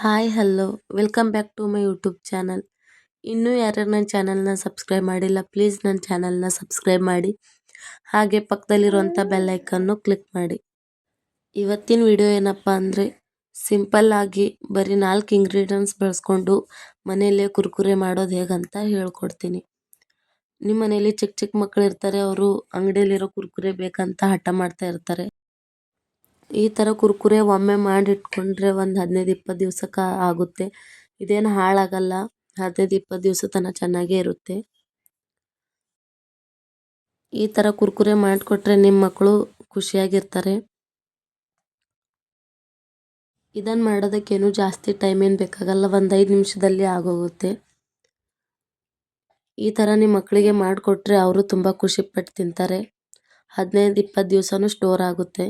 Hi, hello. Welcome back to my YouTube channel. ಇನ್ನೂ ಯಾರ್ಯಾರು ನನ್ನ ಚಾನಲ್ನ ಸಬ್ಸ್ಕ್ರೈಬ್ ಮಾಡಿಲ್ಲ, ಪ್ಲೀಸ್ ನನ್ನ ಚಾನಲ್ನ ಸಬ್ಸ್ಕ್ರೈಬ್ ಮಾಡಿ. ಹಾಗೆ ಪಕ್ಕದಲ್ಲಿರುವಂಥ ಬೆಲ್ಲೈಕನ್ನು ಕ್ಲಿಕ್ ಮಾಡಿ. ಇವತ್ತಿನ ವಿಡಿಯೋ ಏನಪ್ಪ ಅಂದರೆ ಸಿಂಪಲ್ಲಾಗಿ ಬರೀ ನಾಲ್ಕು ಇಂಗ್ರೀಡಿಯೆಂಟ್ಸ್ ಬಳಸ್ಕೊಂಡು ಮನೆಯಲ್ಲೇ ಕುರ್ಕುರೆ ಮಾಡೋದು ಹೇಗಂತ ಹೇಳ್ಕೊಡ್ತೀನಿ. ನಿಮ್ಮ ಮನೇಲಿ ಚಿಕ್ಕ ಚಿಕ್ಕ ಮಕ್ಕಳು ಇರ್ತಾರೆ ಅವರು ಅಂಗಡಿಯಲ್ಲಿರೋ ಕುರ್ಕುರೆ ಬೇಕಂತ ಹಠ ಮಾಡ್ತಾ ಇರ್ತಾರೆ. ಈ ಥರ ಕುರ್ಕುರೆ ಒಮ್ಮೆ ಮಾಡಿ ಇಟ್ಕೊಂಡ್ರೆ ಒಂದು ಹದಿನೈದು ಇಪ್ಪತ್ತು ದಿವ್ಸಕ್ಕೆ ಆಗುತ್ತೆ. ಇದೇನು ಹಾಳಾಗಲ್ಲ. ಹದಿನೈದು ಇಪ್ಪತ್ತು ದಿವಸ ತನಕ ಚೆನ್ನಾಗೇ ಇರುತ್ತೆ. ಈ ಥರ ಕುರ್ಕುರೆ ಮಾಡಿಕೊಟ್ರೆ ನಿಮ್ಮ ಮಕ್ಕಳು ಖುಷಿಯಾಗಿರ್ತಾರೆ. ಇದನ್ನು ಮಾಡೋದಕ್ಕೇನು ಜಾಸ್ತಿ ಟೈಮ್ ಏನು ಬೇಕಾಗಲ್ಲ. ಒಂದು ಐದು ನಿಮಿಷದಲ್ಲಿ ಆಗೋಗುತ್ತೆ. ಈ ಥರ ನಿಮ್ಮ ಮಕ್ಕಳಿಗೆ ಮಾಡಿಕೊಟ್ರೆ ಅವರು ತುಂಬ ಖುಷಿಪಟ್ಟು ತಿಂತಾರೆ. ಹದಿನೈದು ಇಪ್ಪತ್ತು ದಿವಸನೂ ಸ್ಟೋರ್ ಆಗುತ್ತೆ.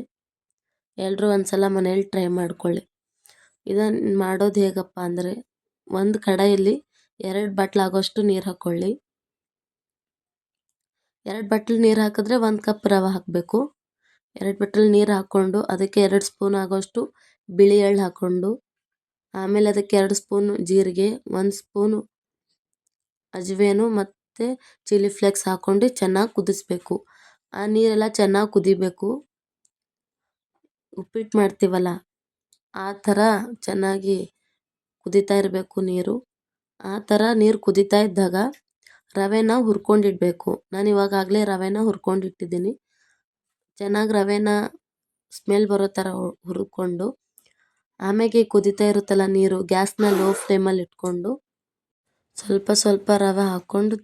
ಎಲ್ಲರೂ ಒಂದು ಸಲ ಮನೇಲಿ ಟ್ರೈ ಮಾಡ್ಕೊಳ್ಳಿ. ಇದನ್ನು ಮಾಡೋದು ಹೇಗಪ್ಪ ಅಂದರೆ ಒಂದು ಕಡಾಯಲ್ಲಿ ಎರಡು ಬಟ್ಲಾಗೋಷ್ಟು ನೀರು ಹಾಕ್ಕೊಳ್ಳಿ ಎರಡು ಬಟ್ಲು ನೀರು ಹಾಕಿದ್ರೆ ಒಂದು ಕಪ್ ರವೆ ಹಾಕಬೇಕು. ಎರಡು ಬಟ್ಲು ನೀರು ಹಾಕ್ಕೊಂಡು ಅದಕ್ಕೆ ಎರಡು ಸ್ಪೂನ್ ಆಗೋಷ್ಟು ಬಿಳಿ ಎಳ್ಳು ಹಾಕ್ಕೊಂಡು ಆಮೇಲೆ ಅದಕ್ಕೆ ಎರಡು ಸ್ಪೂನು ಜೀರಿಗೆ, ಒಂದು ಸ್ಪೂನು ಅಜವೇನು ಮತ್ತು ಚಿಲ್ಲಿ ಫ್ಲೇಕ್ಸ್ ಹಾಕ್ಕೊಂಡು ಚೆನ್ನಾಗಿ ಕುದಿಸ್ಬೇಕು. ಆ ನೀರೆಲ್ಲ ಚೆನ್ನಾಗಿ ಕುದಿಬೇಕು. ಉಪ್ಪಿಟ್ಟು ಮಾಡ್ತೀವಲ್ಲ, ಆ ಥರ ಚೆನ್ನಾಗಿ ಕುದಿತಾ ಇರಬೇಕು ನೀರು. ಆ ಥರ ನೀರು ಕುದಿತಾ ಇದ್ದಾಗ ರವೆನ ಹುರ್ಕೊಂಡಿಡಬೇಕು. ನಾನು ಇವಾಗಾಗಲೇ ರವೆನ ಹುರ್ಕೊಂಡಿಟ್ಟಿದ್ದೀನಿ. ಚೆನ್ನಾಗಿ ರವೆನ ಸ್ಮೆಲ್ ಬರೋ ಥರ ಹುರ್ಕೊಂಡು ಆಮೇಲೆ ಕುದಿತಾ ಇರುತ್ತಲ್ಲ ನೀರು, ಗ್ಯಾಸ್ನ ಲೋ ಫ್ಲೇಮಲ್ಲಿ ಇಟ್ಕೊಂಡು ಸ್ವಲ್ಪ ಸ್ವಲ್ಪ ರವೆ ಹಾಕ್ಕೊಂಡು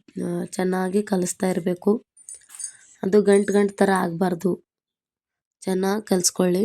ಚೆನ್ನಾಗಿ ಕಲಿಸ್ತಾ ಇರಬೇಕು. ಅದು ಗಂಟು ಗಂಟು ಥರ ಆಗಬಾರ್ದು. ಚೆನ್ನಾಗಿ ಕಲಿಸ್ಕೊಳ್ಳಿ.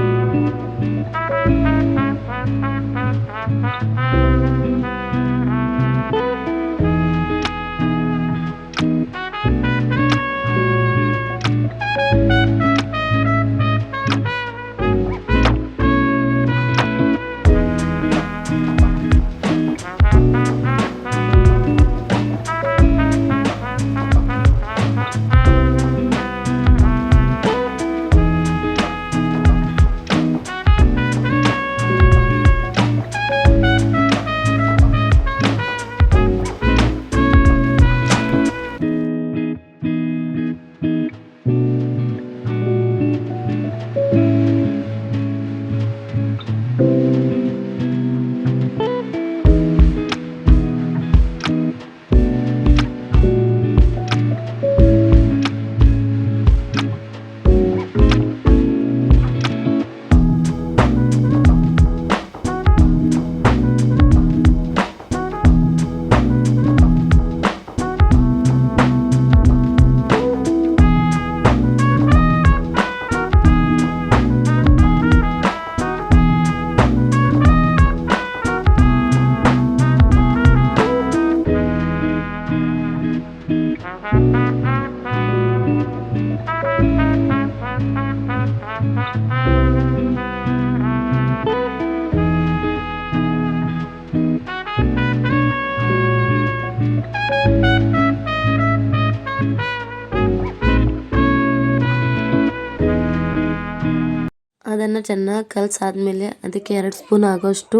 ಅದನ್ನು ಚೆನ್ನಾಗಿ ಕಲಸಾದ್ಮೇಲೆ ಅದಕ್ಕೆ ಎರಡು ಸ್ಪೂನ್ ಆಗೋಷ್ಟು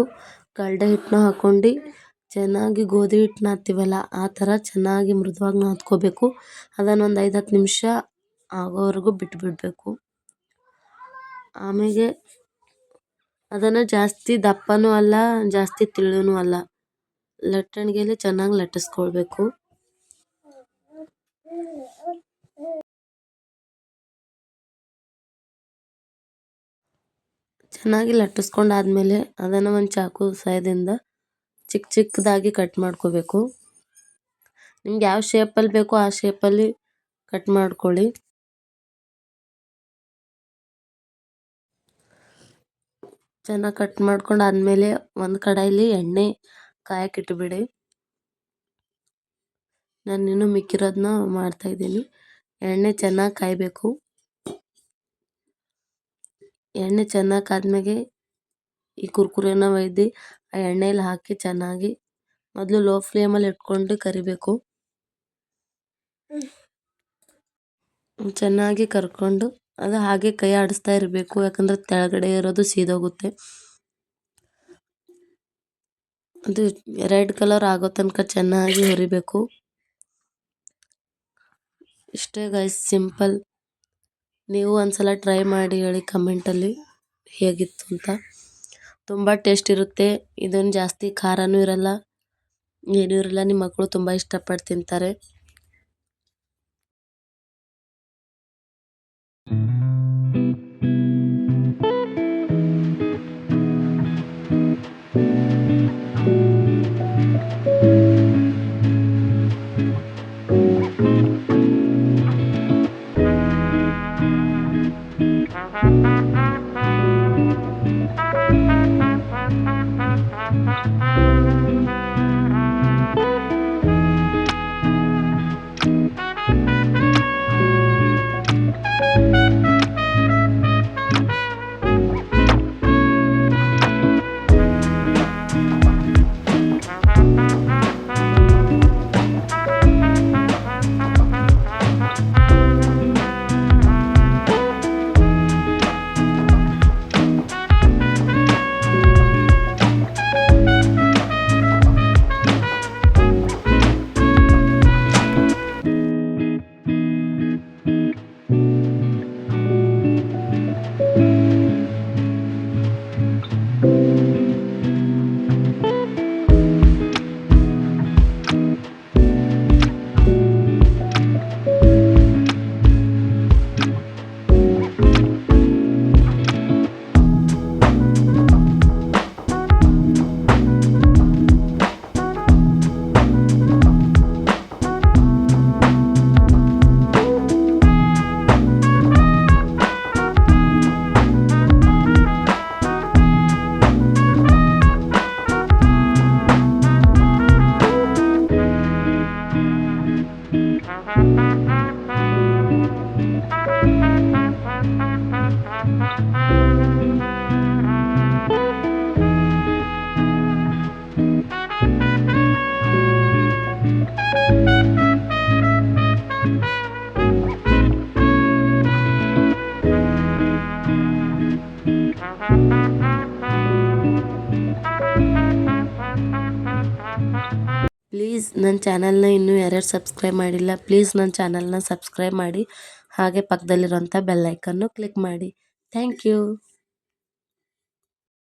ಕಳ್ಳೆ ಹಿಟ್ಟನ್ನ ಹಾಕ್ಕೊಂಡು ಚೆನ್ನಾಗಿ ಗೋಧಿ ಹಿಟ್ಟು ನಾದ್ತೀವಲ್ಲ ಆ ಥರ ಚೆನ್ನಾಗಿ ಮೃದುವಾಗಿ ನಾದ್ಕೋಬೇಕು. ಅದನ್ನೊಂದು ಐದು ಹತ್ತು ನಿಮಿಷ ಆಗೋವರೆಗೂ ಬಿಟ್ಬಿಡಬೇಕು. ಆಮೇಲೆ ಅದನ್ನು ಜಾಸ್ತಿ ದಪ್ಪನೂ ಅಲ್ಲ, ಜಾಸ್ತಿ ತೆಳ್ಳನೂ ಅಲ್ಲ. ಲಟ್ಟಣಿಗೆಯಲ್ಲಿ ಚೆನ್ನಾಗಿ ಲಟ್ಟಿಸ್ಕೊಳ್ಬೇಕು. ಚೆನ್ನಾಗಿ ಲಟ್ಟಿಸ್ಕೊಂಡಾದ್ಮೇಲೆ ಅದನ್ನು ಒಂದು ಚಾಕು ಸಹಾಯದಿಂದ ಚಿಕ್ಕ ಚಿಕ್ಕದಾಗಿ ಕಟ್ ಮಾಡ್ಕೋಬೇಕು. ನಿಮ್ಗೆ ಯಾವ ಶೇಪಲ್ಲಿ ಬೇಕೋ ಆ ಶೇಪಲ್ಲಿ ಕಟ್ ಮಾಡ್ಕೊಳ್ಳಿ. ಚೆನ್ನಾಗಿ ಕಟ್ ಮಾಡ್ಕೊಂಡು ಆದಮೇಲೆ ಒಂದು ಕಡಾಯಲ್ಲಿ ಎಣ್ಣೆ ಕಾಯಕ್ಕೆ ಇಟ್ಬಿಡಿ. ನಾನು ಇನ್ನೂ ಮಿಕ್ಕಿರೋದನ್ನ ಮಾಡ್ತಾಯಿದ್ದೀನಿ ಎಣ್ಣೆ ಚೆನ್ನಾಗಿ ಕಾಯಬೇಕು. ಎಣ್ಣೆ ಚೆನ್ನಾಗಿ ಕಾದ್ಮೇಲೆ ಈ ಕುರ್ಕುರೆನ ಒಯ್ದು ಆ ಎಣ್ಣೆಯಲ್ಲಿ ಹಾಕಿ ಚೆನ್ನಾಗಿ ಮೊದಲು ಲೋ ಫ್ಲೇಮಲ್ಲಿ ಇಟ್ಕೊಂಡು ಕರಿಬೇಕು. ಚೆನ್ನಾಗಿ ಕರ್ಕೊಂಡು ಅದು ಹಾಗೆ ಕೈ ಆಡಿಸ್ತಾ ಇರಬೇಕು, ಯಾಕಂದರೆ ತೆಳಗಡೆ ಇರೋದು ಸೀದೋಗುತ್ತೆ. ಅದು ರೆಡ್ ಕಲರ್ ಆಗೋ ತನಕ ಚೆನ್ನಾಗಿ ಹುರಿಬೇಕು. ಇಷ್ಟೇ ಗೈಸ್ ಸಿಂಪಲ್ ನೀವು ಒಂದ್ಸಲ ಟ್ರೈ ಮಾಡಿ ಹೇಳಿ ಕಮೆಂಟಲ್ಲಿ ಹೇಗಿತ್ತು ಅಂತ. ತುಂಬ ಟೇಸ್ಟ್ ಇರುತ್ತೆ. ಇದನ್ನು ಜಾಸ್ತಿ ಖಾರನೂ ಇರಲ್ಲ, ಏನೂ ಇರಲ್ಲ ನಿಮ್ಮ ಮಕ್ಕಳು ತುಂಬ ಇಷ್ಟಪಟ್ಟು ತಿಂತಾರೆ. Mm-hmm. ಪ್ಲೀಸ್ ನನ್ನ ಚಾನಲ್ನ ಇನ್ನೂ ಯಾರ್ಯಾರು ಸಬ್ಸ್ಕ್ರೈಬ್ ಮಾಡಿಲ್ಲ ಪ್ಲೀಸ್ ನನ್ನ ಚಾನಲ್ನ ಸಬ್ಸ್ಕ್ರೈಬ್ ಮಾಡಿ. ಹಾಗೆ ಪಕ್ಕದಲ್ಲಿರುವಂಥ ಬೆಲ್ಲೈಕನ್ನು ಕ್ಲಿಕ್ ಮಾಡಿ. Thank you